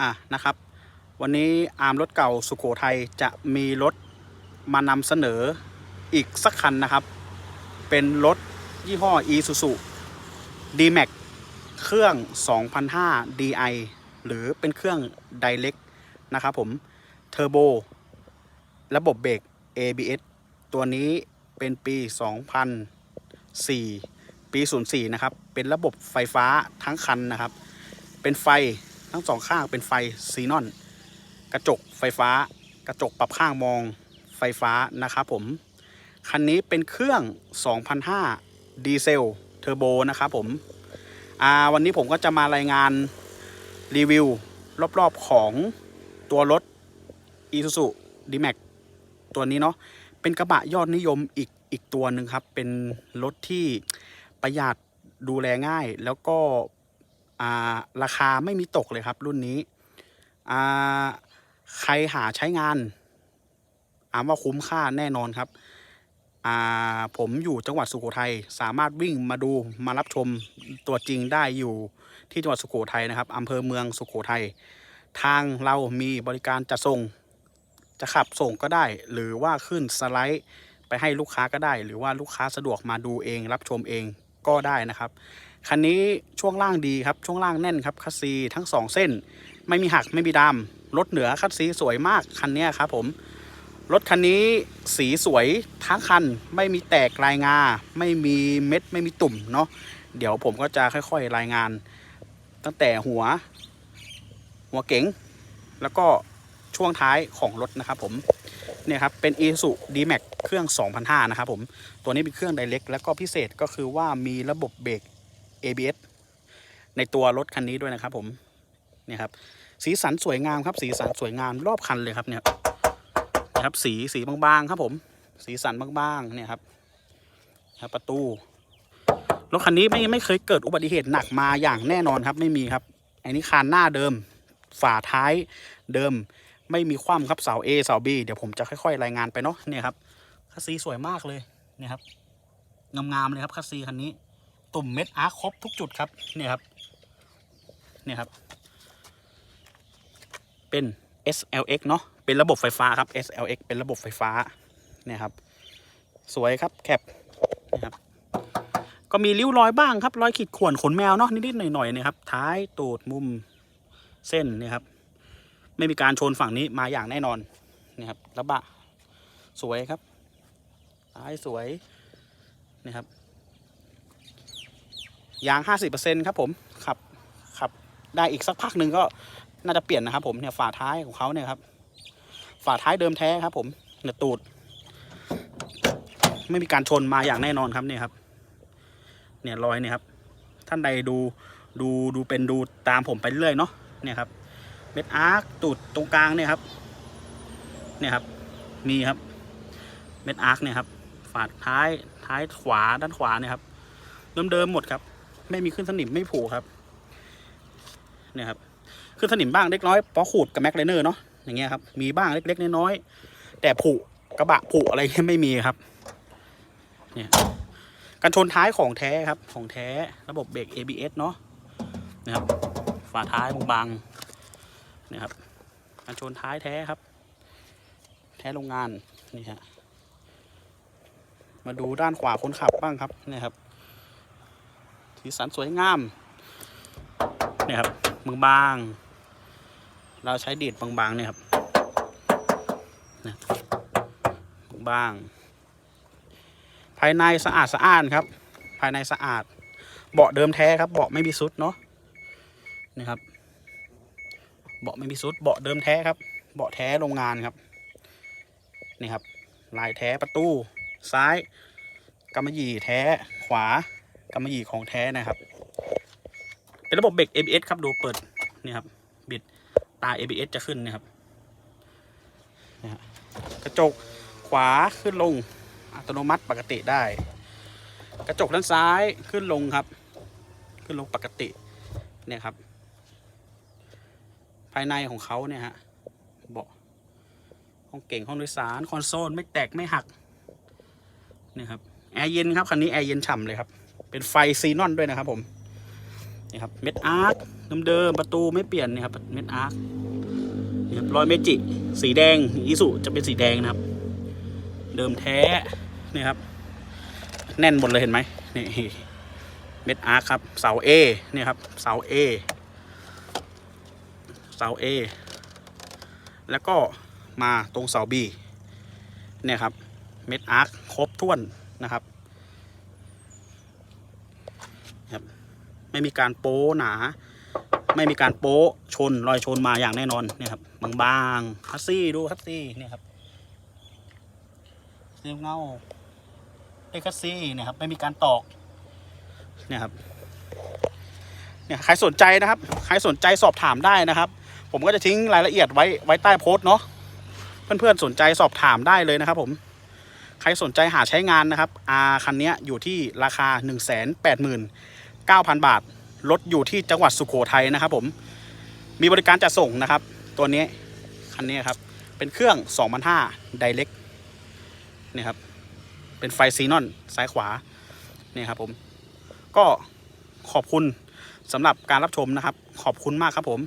อะนะครับ วันนี้อาร์มรถเก่าสุโขทัยจะมีรถมานำเสนออีกสักคันนะครับ เป็นรถยี่ห้อ Isuzu D-Max เครื่อง 2005 DI หรือเป็นเครื่อง Direct นะครับผมเทอร์โบระบบเบรก ABS ตัวนี้เป็นปี 2004 ปี 04 นะครับ เป็นระบบไฟฟ้าทั้งคันนะครับ เป็นไฟ ทั้งสองข้างเป็นไฟซีนอน กระจกไฟฟ้า กระจกปรับข้างมองไฟฟ้านะครับผม คันนี้เป็นเครื่อง 2005 ดีเซลเทอร์โบนะครับผมอ่าวันนี้ผมก็จะมารายงานรีวิว รอบๆของตัวรถ Isuzu D-Max ตัวนี้เนาะเป็นกระบะยอดนิยมอีกอีกตัวหนึ่งครับ เป็นรถที่ประหยัดดูแลง่าย แล้วก็ ราคาไม่มีตกเลยครับรุ่นนี้ใครหาใช้งานอามว่าคุ้มค่าแน่นอนครับผมอยู่จังหวัดสุโขทัยสามารถวิ่งมาดูมารับชมตัวจริงได้อยู่ที่จังหวัดสุโขทัยนะครับอำเภอเมืองสุโขทัยทางเรามีบริการจัดส่ง จะขับส่งก็ได้ หรือว่าขึ้นสไลด์ไปให้ลูกค้าก็ได้ หรือว่าลูกค้าสะดวกมาดูเอง รับชมเองก็ได้นะครับ คันนี้ช่วงล่างดีครับ ช่วงล่างแน่นครับคัสซีทั้งสองเส้น ไม่มีหักไม่มีดำรถเหนือคัสซีสวยมากคันนี้ครับผมรถคันนี้สีสวยทั้งคันไม่มีแตกลายงา ไม่มีเม็ดไม่มีตุ่มเนาะเดี๋ยวผมก็จะค่อยๆรายงาน ตั้งแต่หัว หัวเก๋ง แล้วก็ช่วงท้ายของรถนะครับผมเนี่ยครับเป็น isu D-Max เครื่อง 2005 นะครับผม ตัวนี้เป็นเครื่อง Direct แล้วก็พิเศษก็คือว่ามีระบบเบรก ABS ในตัวรถคันนี้ด้วยนะครับผมเนี่ยครับสีสันสวยงามครับ สีสันสวยงามรอบคันเลยครับเนี่ยนะครับสีสีบางๆครับผม สีสันบางๆเนี่ยครับครับประตูรถคันนี้ไม่ไม่เคยเกิดอุบัติเหตุหนักมาอย่างแน่นอนครับไม่มีครับอันนี้คานหน้าเดิม ฝาท้ายเดิม ไม่มีคว่ำครับเสา A เสา B เดี๋ยวผมจะค่อยๆ รายงานไปเนาะเนี่ยครับคัสซีสวยมากเลยเนี่ยครับงามๆเลยครับคัสซีคันนี้ ตุ่มเม็ดอาร์ครบทุกจุดครับเนี่ยครับเนี่ยครับ เป็น SLX เนาะเป็นระบบไฟฟ้าครับ SLX เป็นระบบไฟฟ้าเนี่ยครับ สวยครับแคปนะครับก็มีริ้วรอยบ้างครับ รอยขีดข่วนขนแมวเนาะนิดๆหน่อยๆเนี่ยครับ ท้ายตูดมุมเส้นเนี่ยครับ ไม่มีการชนฝั่งนี้มาอย่างแน่นอนนี่ครับระบะสวยครับท้ายสวยนี่ครับ ยาง 50%ครับผมขับขับได้อีกสักพักหนึ่งก็น่าจะเปลี่ยนนะครับผมเนี่ยฝาท้ายของเขาเนี่ยครับฝาท้ายเดิมแท้ครับ ผมเนี่ยตูด ไม่มีการชนมาอย่างแน่นอนครับเนี่ยครับ เนี่ยรอยเนี่ยครับ ท่านใดดูดูดูเป็นดูตามผมไปเรื่อยเนาะเนี่ยครับเม็ดอาร์คตูดตรงกลางเนี่ยครับ เนี่ยครับ มีครับ เม็ดอาร์คเนี่ยครับฝาท้ายท้ายขวาด้านขวาเนี่ยครับเดิมๆหมดครับ ไม่มีขึ้นสนิมไม่ผูครับเนี่ยครับขึ้นสนิมบ้างเล็กน้อยเพราะขูดกับแม็กไลเนอร์เนาะอย่างเงี้ยครับมีบ้างเล็กๆน้อยๆแต่ผุกระบะผุอะไรเงี้ยไม่มีครับเนี่ยกันชนท้ายของแท้ครับ ของแท้ระบบเบรก ABS เนาะนะครับฝาท้ายบางๆเนี่ยครับกันชนท้ายแท้ครับ แท้โรงงานนี่ฮะมาดูด้านขวาคนขับบ้างครับเนี่ยครับ สีสันสวยงามเนี่ยครับบางบางๆเราใช้ดีดบางๆเนี่ยครับนะบางๆภายในสะอาดสะอ้านครับ ภายในสะอาด เบาะเดิมแท้ครับ เบาะไม่มีซุดเนาะนี่ครับ เบาะไม่มีซุดเบาะเดิมแท้ครับ เบาะแท้โรงงานครับนี่ครับ ลายแท้ประตู ซ้ายกำมะหยี่แท้ขวา กำมะหยี่ของแท้นะครับ เป็นระบบเบรก ABS ครับ ดูเปิดนี่ครับ บิดตา ABS จะขึ้นนะครับนะกระจกขวาขึ้นลงอัตโนมัติปกติได้ กระจกด้านซ้ายขึ้นลงครับ ขึ้นลงปกติเนี่ยครับ ภายในของเขาเนี่ยฮะเบาะห้องเก่งห้องโดยสารคอนโซลไม่แตกไม่หักนี่ครับแอร์เย็นครับคันนี้แอร์เย็นฉ่ำเลยครับ เป็นไฟซีนอนด้วยนะครับ ผมนี่ครับเม็ดอาร์คเดิมๆประตูไม่เปลี่ยนนี่ครับเม็ดอาร์คนี่ครับรอยเมจิ สีแดงอิสุจะเป็นสีแดงนะครับ เดิมแท้นี่ครับ แน่นหมดเลยเห็นไหมนี่เม็ดอาร์คครับ เสา A เนี่ครับ เสา A เสา A แล้วก็มาตรงเสา B เนี่ยครับ เม็ดอาร์คครบถ้วนนะครับ ไม่มีการโป้หนา ไม่มีการโป๊ชนรอยชนมาอย่างแน่นอนเนี่ยครับบางๆฮัสซี่ดูฮัสซี่เนี่ยครับเรียบเงาเอ็กซี่เนี่ยครับไม่มีการตอกเนี่ยครับเนี่ยใครสนใจนะครับ ใครสนใจสอบถามได้นะครับ ผมก็จะทิ้งรายละเอียดไว้ไว้ใต้โพสต์เนาะเพื่อนๆสนใจสอบถามได้เลยนะครับ ผมใครสนใจหาใช้งานนะครับอาคันนี้อยู่ที่ราคา 1 8 9 0 0 0 9,000 บาทรถอยู่ที่จังหวัดสุโขทัยนะครับผมมีบริการจัดส่งนะครับ ตัวนี้คันนี้ครับ เป็นเครื่อง2005 Direct นี่ครับ เป็นไฟซีนอนซ้ายขวานี่ครับผมก็ขอบคุณสำหรับการรับชมนะครับ ขอบคุณมากครับผม